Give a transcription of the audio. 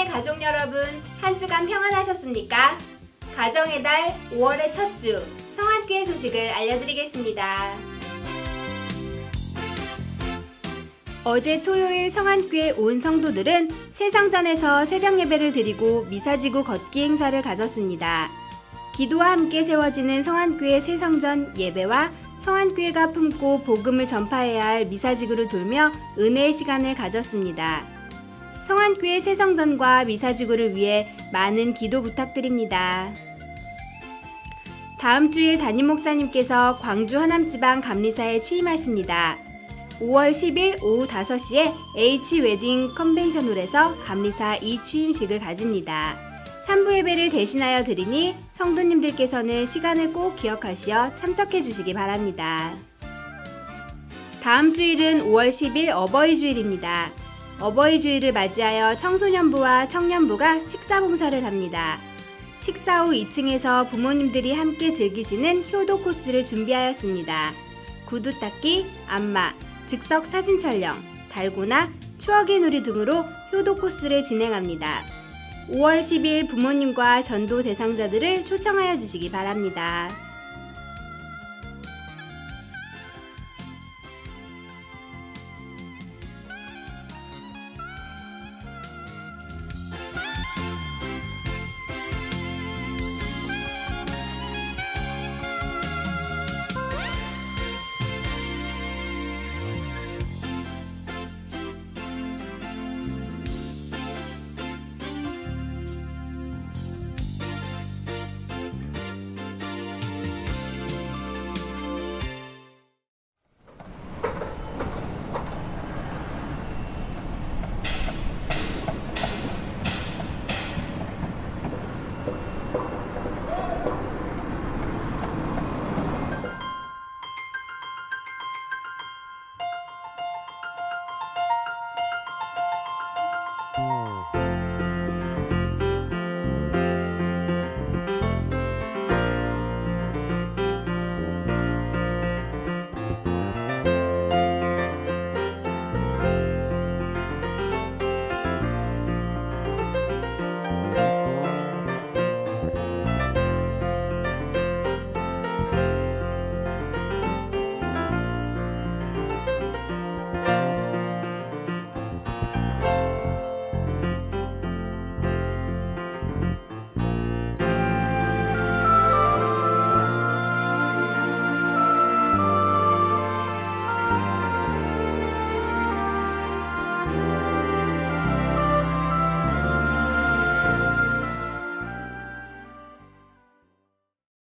하나님의 가족 여러분, 한 주간 평안하셨습니까? 가정의 달 5월의 첫 주, 성한교회 소식을 알려드리겠습니다. 어제 토요일 성한교회 온 성도들은 세상전에서 새벽 예배를 드리고 미사지구 걷기 행사를 가졌습니다. 기도와 함께 세워지는 성한교회 세상전 예배와 성한교회가 품고 복음을 전파해야 할 미사지구를 돌며 은혜의 시간을 가졌습니다. 성한교회 새성전과 미사지구를 위해 많은 기도 부탁드립니다. 다음 주일 담임 목사님께서 광주 하남지방 감리사에 취임하십니다. 5월 10일 오후 5시에 H 웨딩 컨벤션홀에서 감리사 2취임식을 가집니다. 3부 예배를 대신하여 드리니 성도님들께서는 시간을 꼭 기억하시어 참석해 주시기 바랍니다. 다음 주일은 5월 10일 어버이 주일입니다. 어버이 주일을 맞이하여 청소년부와 청년부가 식사 봉사를 합니다. 식사 후 2층에서 부모님들이 함께 즐기시는 효도 코스를 준비하였습니다. 구두 닦기, 안마, 즉석 사진 촬영, 달고나, 추억의 놀이 등으로 효도 코스를 진행합니다. 5월 10일 부모님과 전도 대상자들을 초청하여 주시기 바랍니다.